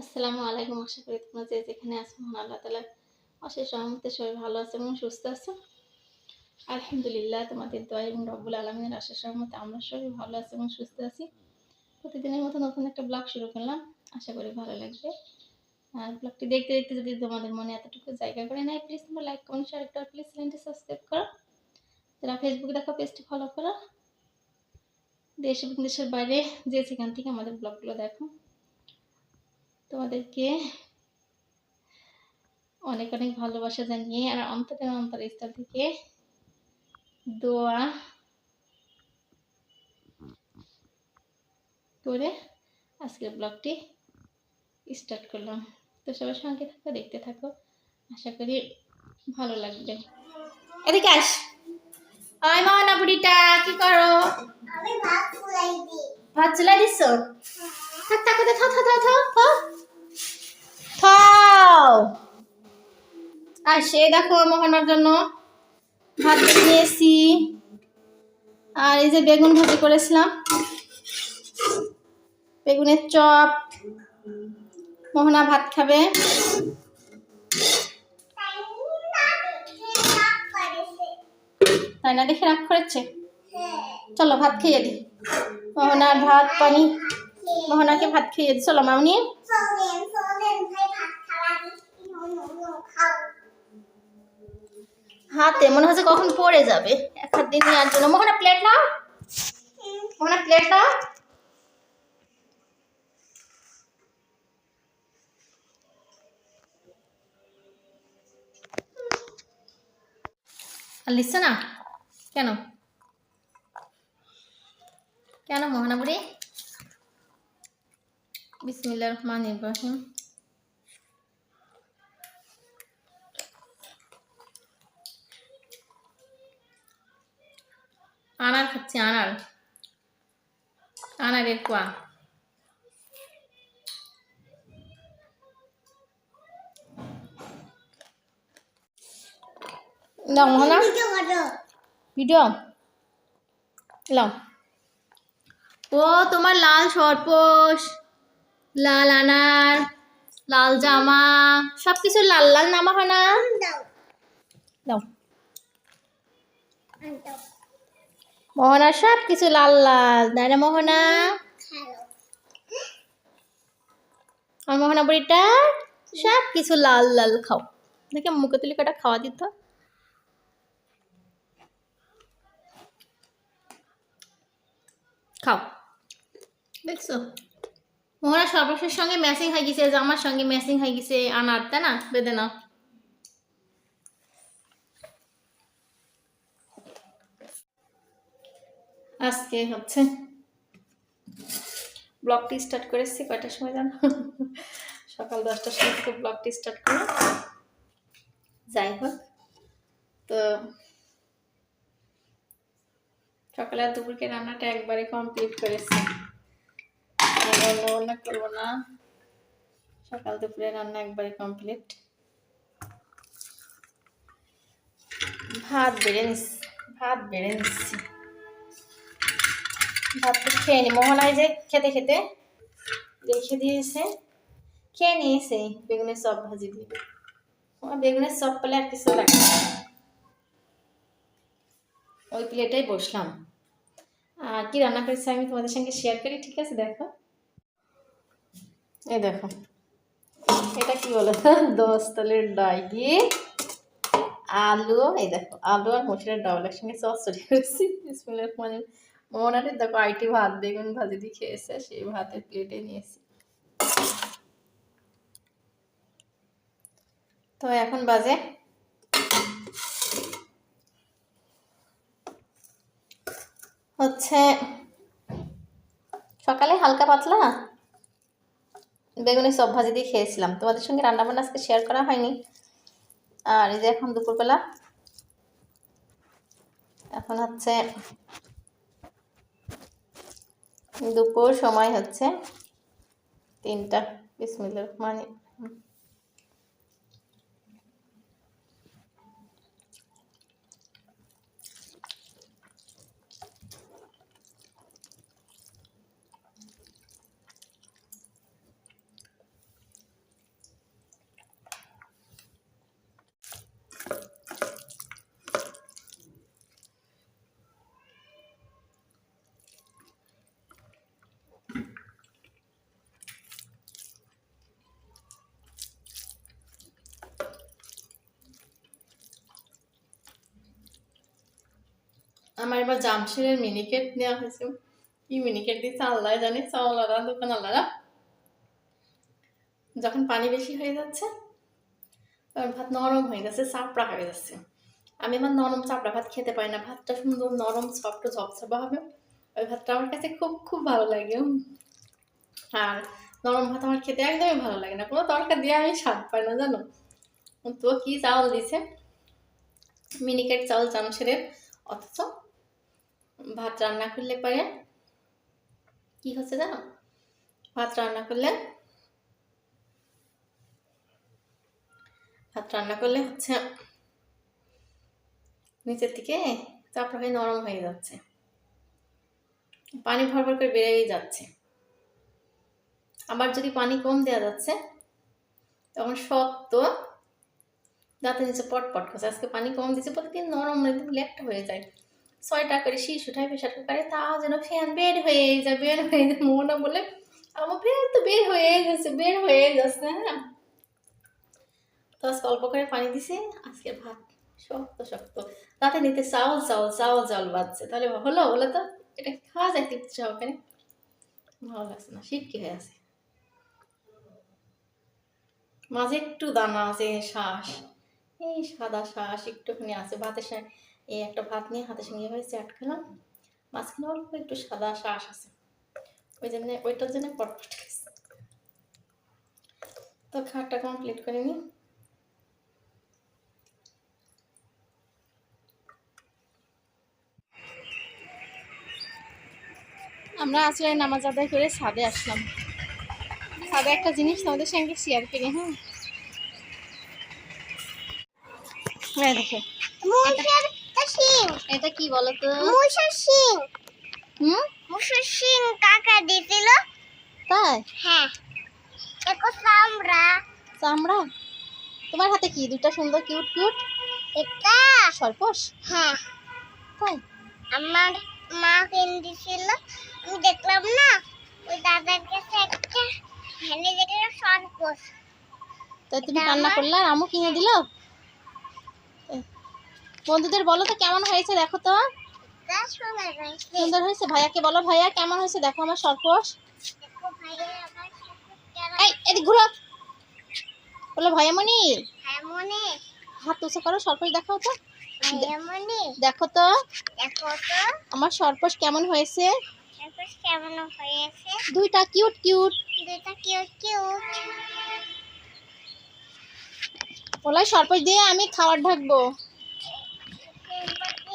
আসসালামু আলাইকুম। আশা করি তোমরা যে যেখানে আছো, মহান আল্লাহ তালা অশেষ রহমতে সবাই ভালো আছে এবং সুস্থ আছো। আলহামদুলিল্লাহ, তোমাদের দয়া এবং রব্বুল আলমিনের অশেষ রহমতে আমরা সবাই ভালো আছি এবং সুস্থ আছি। প্রতিদিনের মতো নতুন একটা ব্লগ শুরু করলাম। আশা করি ভালো লাগবে। আর ব্লগটি দেখতে দেখতে যদি তোমাদের মনে এতটুকু জায়গা করে নেয় প্লিজ তোমরা লাইক কমেন্ট শেয়ার করো প্লিজ চ্যানেলটি সাবস্ক্রাইব করো। যারা ফেসবুকে দেখো পেজটি ফলো করো। দেশ এবং দেশের বাইরে যে সেখান থেকে আমাদের ব্লগগুলো দেখো তোমাদেরকে অনেক অনেক ভালোবাসা জানিয়ে আর অন্তর অন্তর স্তর থেকে দোয়া করে আজকের ব্লগটি স্টার্ট করলাম। তো সবার সঙ্গে থাকো দেখতে থাকো। আশা করি ভালো লাগবে। এদিকে আস। আয় মাওনা বুড়িটা কি করো? আমি ভাত চুলাই দিচ্ছ থাক থাক থাক থাক থাক থাক থাক। আর সে দেখো মোহনার জন্য ভাত নিয়েছি। আর এই যে বেগুন ভাজি করেছিলাম। বেগুনের চপ। মোহনা ভাত খাবে। তাই না? দেখে রাগ করেছে? চলো ভাত খেয়ে দি। মোহনার ভাত, পানি। মোহনাকে ভাত খেয়ে দি। চলো মামনি সোনেন সোনেন ভাই ভাত খাওয়া দিচ্ছি নো নো নো খাও হাতে, মনে হচ্ছে কখন পড়ে যাবে। এক হাত দিয়ে নেওয়ার জন্য। মোহনা প্লেট নাও। মোহনা প্লেট নাও আর লিখছে না? কেন? কেন মোহনা বুড়ি বিসমিল্লা রহমান ইব্রাহিম আনার খাচ্ছি আনার। আনারের কোয়া। নাও মোহনা ভিডিও। লাও ও তোমার লাল সরপোষ লাল আনার লাল জামা সব কিছু লাল লাল নামা হয় না? দাও দাও দাও মোহনার সব কিছু লাল লাল, তাই না মোহনা? আর মোহনা বুড়িটা? সব কিছু লাল লাল খাও। দেখে মুখে তুলি কটা খাওয়া দিত। খাও। দেখছ? মোহনা সর্বশের সঙ্গে ম্যাচিং হয়ে গেছে, জামার সঙ্গে ম্যাচিং হয়ে গেছে, আনার, তাই না? বেঁধে আজকে হচ্ছে ব্লগটি স্টার্ট করেছি, কয়টার সময় জানো? সকাল দশটার সময় থেকে ব্লগটি স্টার্ট করি। যাই হোক, তো সকালে আর দুপুরকে রান্নাটা একবারে কমপ্লিট করেছি। রান্না বান্না করব না। সকাল দুপুরে রান্না একবারে কমপ্লিট ভাত বেড়ে ভাত বেড়ে নিচ্ছি। ভাতটা খেয়ে নি। মোহনায় যে খেতে খেতে রেখে দিয়েছে। খেয়ে নিয়েছে বেগুনের চপ ভাজি দিয়ে। আমার বেগুনের চপ পেলে আর কিছু লাগে ওই প্লেটেই বসলাম। আর কি রান্না করেছি আমি তোমাদের সঙ্গে শেয়ার করি, ঠিক আছে? দেখো। এই দেখো। এটা কি বলো? দশ তলের ডাই দিয়ে আলু, এই দেখো, আলু আর মসুরের ডাউল একসঙ্গে চচ্চড়ি করেছি। বিসমিল্লাহির রহমানির রহিম। মোহনারে দেখো আইটি ভাত, বেগুন ভাজি দিয়ে খেয়েছে, সেই ভাতের প্লেটে নিয়েছি। তো এখন বাজে হচ্ছে সকালে হালকা পাতলা বেগুনের সব ভাজি দিয়ে খেয়েছিলাম। তোমাদের সঙ্গে রান্নাবান্না আজকে শেয়ার করা হয়নি। আর এই যে এখন দুপুরবেলা, এখন হচ্ছে দুপুর সময় হচ্ছে তিনটা। বিসমিল্লা মানে আমার এবার জামশেরের মিনিকেট নেওয়া হয়েছে। কি মিনিকেট দিচ্ছে আল্লাহ জানে চাওয়ালারা দোকান আল্লাহরা যখন পানি বেশি হয়ে যাচ্ছে, তখন ভাত নরম হয়ে যাচ্ছে, চাপড়া হয়ে যাচ্ছে। আমি আমার নরম চাপড়া ভাত খেতে পারি না, ভাতটা সুন্দর নরম সফট ঝপঝপা হবে। ওই ভাতটা আমার কাছে খুব খুব ভালো লাগে। আর নরম ভাত আমার খেতে একদমই ভালো লাগে না, কোনো তরকা দিয়ে আমি স্বাদ পাই না, জানো? তো কি চাউল দিছে? মিনিকেট চাউল চামচের অথচ ভাত রান্না করলে পরে কি হচ্ছে জানো? ভাত রান্না করলে ভাত রান্না করলে হচ্ছে নিচের দিকে চাপড়া হয়ে নরম হয়ে যাচ্ছে। পানি ভরভর করে বেড়েই যাচ্ছে। আবার যদি পানি কম দেওয়া যাচ্ছে, তখন শক্ত দাঁতের নিচে পটপট করছে আজকে পানি কম দিচ্ছে প্রতিদিন নরম একদম লেটটা হয়ে যায়। ছয়টা করে শীষ উঠায় প্রেশার কুকারে তা যেন ফ্যান বের হয়ে যায়, বের হয়ে যায়। মোনা বলে আমার বের তো বের হয়ে যাচ্ছে বের হয়ে যাচ্ছে হ্যাঁ। তো আজকে অল্প করে পানি দিছে, আজকে ভাত। শক্ত শক্ত। তাতে নিতে চাউল চাউল চাউল চাউল বাজছে। তাহলে হলো, বলে তো, এটা খাওয়া যায় তৃপ্তি সহকারে ভালো লাগছে না শীত কি হয়ে আছে। মাঝে একটু দানা আছে শ্বাস এই সাদা শ্বাস একটুখানি আছে, ভাতের সঙ্গে এই একটা ভাত নিয়ে হাতের সঙ্গে এভাবে চ্যাট খেলাম মাঝখানে অল্প একটু সাদা শ্বাস আছে। ওই জন্য, ওইটার জন্য পটপট তো খাটটা কমপ্লিট করে নিই। আমরা আসলে নামাজ আদায় করে ছাদে আসলাম। ছাদে একটা জিনিস তোমাদের সঙ্গে শেয়ার করি হ্যাঁ? দেখো। শিং এটা কি বলো তো মুসের শিং হুম? মুসের শিং কাকা দিছিল। তাই? হ্যাঁ। দেখো চামড়া। চামড়া? তোমার হাতে কি? দুটা সুন্দর কিউট কিউট এটা সর্পস? হ্যাঁ। তাই? আমার মা কিনে দিছিল। আমি দেখলাম না। ওই দাদার কাছে একটা। ভ্যানে দেখলাম সরপোষ তাই তুমি আমার- করলে আর আমু কিনে দিল। বন্ধুদের বলো তো, কেমন হয়েছে দেখো তো। সুন্দর হয়েছে? ভাইয়াকে বলো, ভাইয়া, কেমন হয়েছে? দেখো আমার এই, এদিক ঘুরো। বলো ভাইয়া হ্যাঁ হাত উঁচু করো, সর্পস দেখাও তো। দেখো তো। আমার সর্পস কেমন হয়েছে? সরপোষ কেমন হয়েছে দুইটা কিউট কিউট। কিউট কিউট বলাই সর্পস দিয়ে আমি খাবার ঢাকবো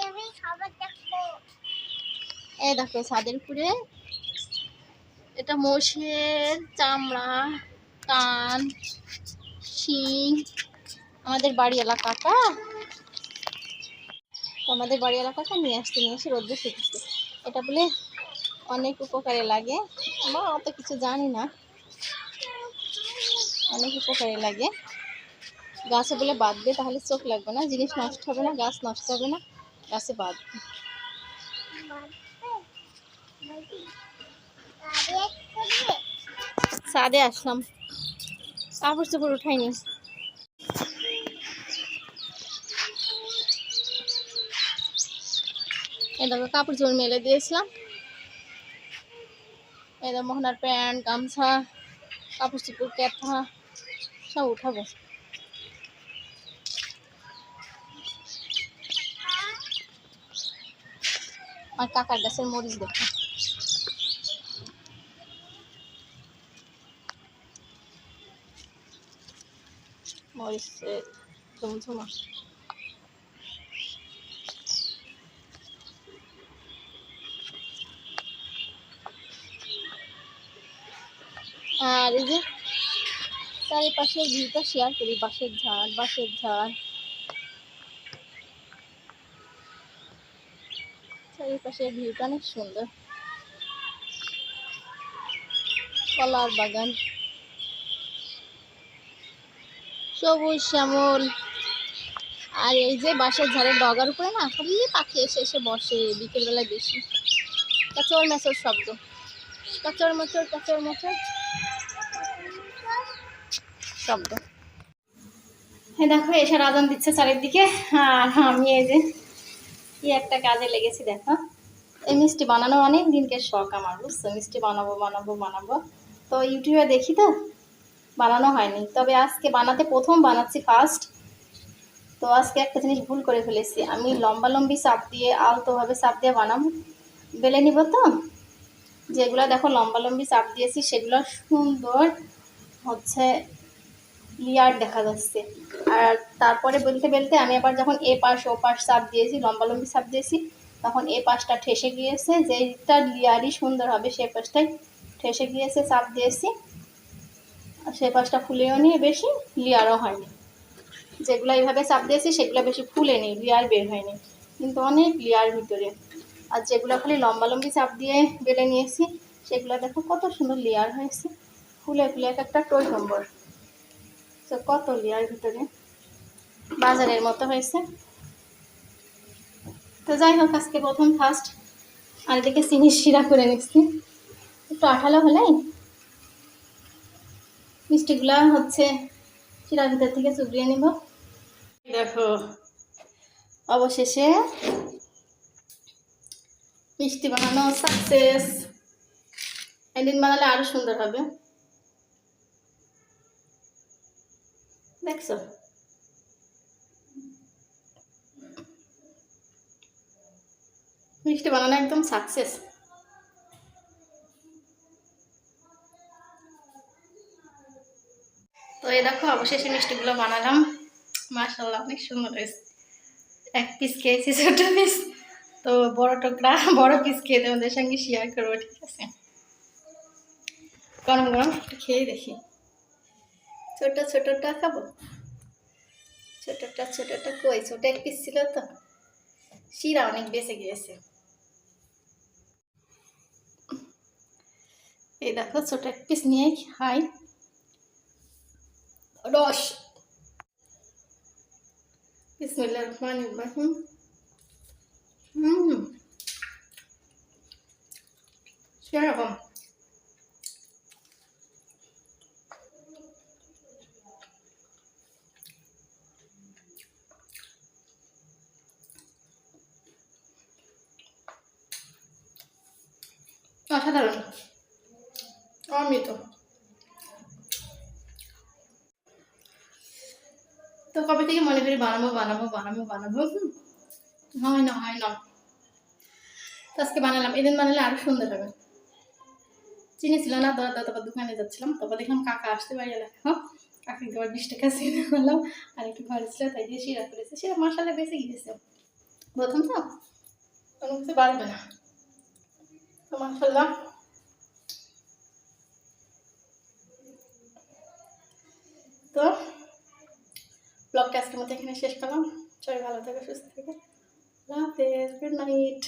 আমি খাবার দেখব এই দেখো ছাদের উপরে এটা মোষের, চামড়া, কান, শিং। আমাদের বাড়ি এলাকাটা আমাদের বাড়ি এলাকাটা নিয়ে আসতে, নিয়ে এসে রোদ্রে শুকিয়েছে এটা বলে অনেক উপকারে লাগে। আমরা অত কিছু জানি না। অনেক উপকারে লাগে। গাছে বলে বাঁধবে তাহলে চোখ লাগবে না। জিনিস নষ্ট হবে না, গাছ নষ্ট হবে না। গাছে বাঁধবে ছাদে আসলাম। কাপড় চোপড় উঠাইনি। এই দেখো, কাপড় চোপড় মেলে দিয়েছিলাম। এই দেখো, মোহনার প্যান্ট, গামছা, কাপড় চোপড় ক্যাথা সব উঠাবো। আর কাকার গাছের মরিচ দেখো। মরিচের ঝুমঝুমা আর এই যে চারিপাশের ভিউটা শেয়ার করি, বাঁশের ঝাড় বাঁশের ঝাড়। চারিপাশের ভিউটা অনেক সুন্দর। কলার বাগান। সবুজ শ্যামল। আর এই যে বাঁশের ঝাড়ের ডগার উপরে না খালি পাখি এসে এসে বসে বিকেলবেলায় বেশি। কাচর মেচর শব্দ। কাচর মচর কাচর মচর শব্দ। হ্যাঁ দেখো, এসে আজান দিচ্ছে চারিদিকে। আর আমি এই যে, কি একটা কাজে লেগেছি, দেখো। এই মিষ্টি বানানো অনেক দিনকে শখ আমার, বুঝছ? মিষ্টি বানাবো বানাবো বানাবো। তো ইউটিউবে দেখি তো বানানো হয়নি। তবে আজকে বানাতে প্রথম বানাচ্ছি ফার্স্ট তো আজকে একটা জিনিস ভুল করে ফেলেছি। আমি লম্বা লম্বি চাপ দিয়ে, আলতোভাবে চাপ দিয়ে বানাবো। বেলে নিব তো? যেগুলো দেখো, লম্বা লম্বি চাপ দিয়েছি, সেগুলো সুন্দর হচ্ছে লেয়ার দেখা যাচ্ছে। আর তারপরে বেলতে বেলতে আমি আবার যখন এ পাশ ও পাশ চাপ দিয়েছি, লম্বা লম্বি চাপ দিয়েছি, তখন এ পাশটা ঠেসে গিয়েছে। যেইটা লেয়ারই সুন্দর হবে, সে পাশটাই ঠেসে গিয়েছে, চাপ দিয়েছি। আর সে পাশটা ফুলেও নিয়ে বেশি, লেয়ারও হয়নি। যেগুলো এইভাবে চাপ দিয়েছি, সেগুলো বেশি ফুলেনি লেয়ার বের হয়নি। কিন্তু অনেক লেয়ার ভিতরে। আর যেগুলো খালি লম্বা লম্বি চাপ দিয়ে বেলে নিয়েছি, সেগুলো দেখো কত সুন্দর লেয়ার হয়েছে। ফুলে ফুলে এক একটা টই নম্বর তো কত লেয়ার ভিতরে। বাজারের মতো হয়েছে। তো যাই হোক, আজকে প্রথম ফার্স্ট আর এদিকে চিনি শিরা করে নিচ্ছি। একটু আঠালো হলেই মিষ্টিগুলা হচ্ছে শিরার ভিতর থেকে চুবড়িয়ে নিব। দেখো, অবশেষে মিষ্টি বানানো সাকসেস একদিন বানালে আরও সুন্দর হবে। দেখছ? মিষ্টি বানানো একদম সাকসেস তো এই দেখো, অবশেষে মিষ্টিগুলো বানালাম। মাশাল্লাহ অনেক সুন্দর হয়েছে। এক পিস খেয়েছি ছোট পিস তো বড় টুকরা, বড় পিস খেয়ে তোমাদের সঙ্গে শেয়ার করব, ঠিক আছে? গরম গরম, একটু খেয়ে দেখি। ছোট, ছোটটা খাব? ছোটটা ছোটটা কই? ছোট এক পিস ছিল তো। শিরা অনেক বেঁচে গিয়েছে। এই দেখো, ছোট এক পিস নিয়ে খাই। রস বিসমিল্লাহ রহমান ইব্রাহিম হুম সেরকম অসাধারণ অমৃত কবে থেকে মনে করি বানাবো বানাবো বানাবো বানাবো? হয় না হয় না। আজকে বানালাম। এদিন বানালে আরও সুন্দর হবে। চিনি ছিল না দাদা দাদা দোকানে যাচ্ছিলাম। তারপর দেখলাম কাকা আসতে পারি হ্যাঁ কাকি তোমার বিশ টাকা চিনি আনলাম আর একটু ঘরে ছিল, তাই দিয়ে শিরা করেছে। শিরা মশলা বেঁচে গিয়েছে প্রথম তো, কোনো কিছু বাড়বে না। তো তো ব্লগটা আজকের মধ্যে এখানে শেষ করলাম। সবাই ভালো থাকে সুস্থ থাকে। আল্লাহ গুড নাইট